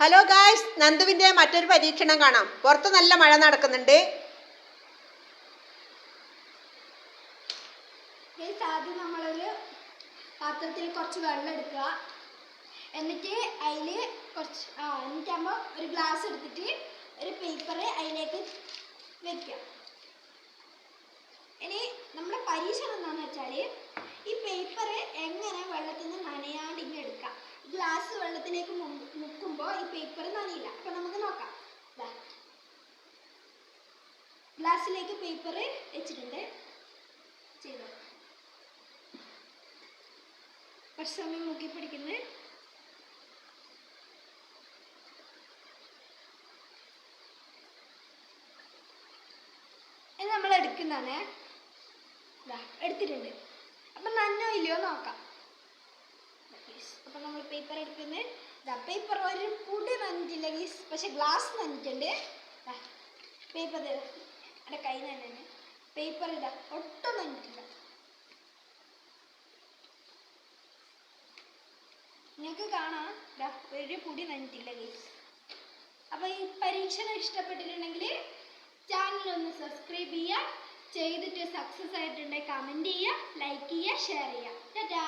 Hello guys നന്ദുവിന്റെ മറ്റൊരു പരീക്ഷണം കാണാം. പുറത്ത് നല്ല മഴ നടക്കുന്നുണ്ട്. ആദ്യം നമ്മളൊരു പാത്രത്തിൽ കുറച്ച് വെള്ളം എടുക്കുക. എന്നിട്ട് അതിൽ കുറച്ച് ആ എന്നിട്ടാകുമ്പോൾ ഒരു ഗ്ലാസ് എടുത്തിട്ട് ഒരു പേപ്പർ അതിലേക്ക് വെക്കുക. ഇനി നമ്മുടെ പരീക്ഷണം എന്താണെന്ന് വെച്ചാൽ ഈ പേപ്പർ എങ്ങനെ വെള്ളത്തിൽ നിന്ന് നനയാണ്ട് ഇങ്ങനെ എടുക്കാം ഗ്ലാസ് വെള്ളത്തിലേക്ക് മുക്കുമ്പോൾ ഈ പേപ്പർ നനയില്ല അപ്പം നമുക്ക് നോക്കാം ദാ. ഗ്ലാസ്സിലേക്ക് പേപ്പർ വെച്ചിട്ടുണ്ട്. ചെയ്തോ. സമയം മുക്കി പിടിക്കുന്നത് ഇത് നമ്മൾ എടുക്കുന്നതാണ്. എടുത്തിട്ടുണ്ട്. അപ്പൊ നന്നോ ഇല്ലയോ നോക്കാം. അപ്പൊ നമ്മൾ പേപ്പർ എടുക്കുന്നത് പേപ്പർ ഒരു പുടി നനഞ്ഞിട്ടില്ല ഗീസ് പക്ഷെ ഗ്ലാസ് നനഞ്ഞിട്ടുണ്ട്. പേപ്പർ എന്റെ നിന്ന് തന്നെ പേപ്പറില്ല ഒട്ടും തന്നിട്ടില്ല നിങ്ങൾക്ക് കാണാം. ഒരു പൊടി നന്നിട്ടില്ല ഗീസ് അപ്പോൾ ഈ പരീക്ഷണം ഇഷ്ടപ്പെട്ടിട്ടുണ്ടെങ്കിൽ ചാനൽ ഒന്ന് സബ്സ്ക്രൈബ് ചെയ്യുക ചെയ്തിട്ട് സക്സസ് ആയിട്ടുണ്ടെങ്കിൽ കമന്റ് ചെയ്യുക ലൈക്ക് ചെയ്യുക ഷെയർ ചെയ്യുക ടാറ്റാ.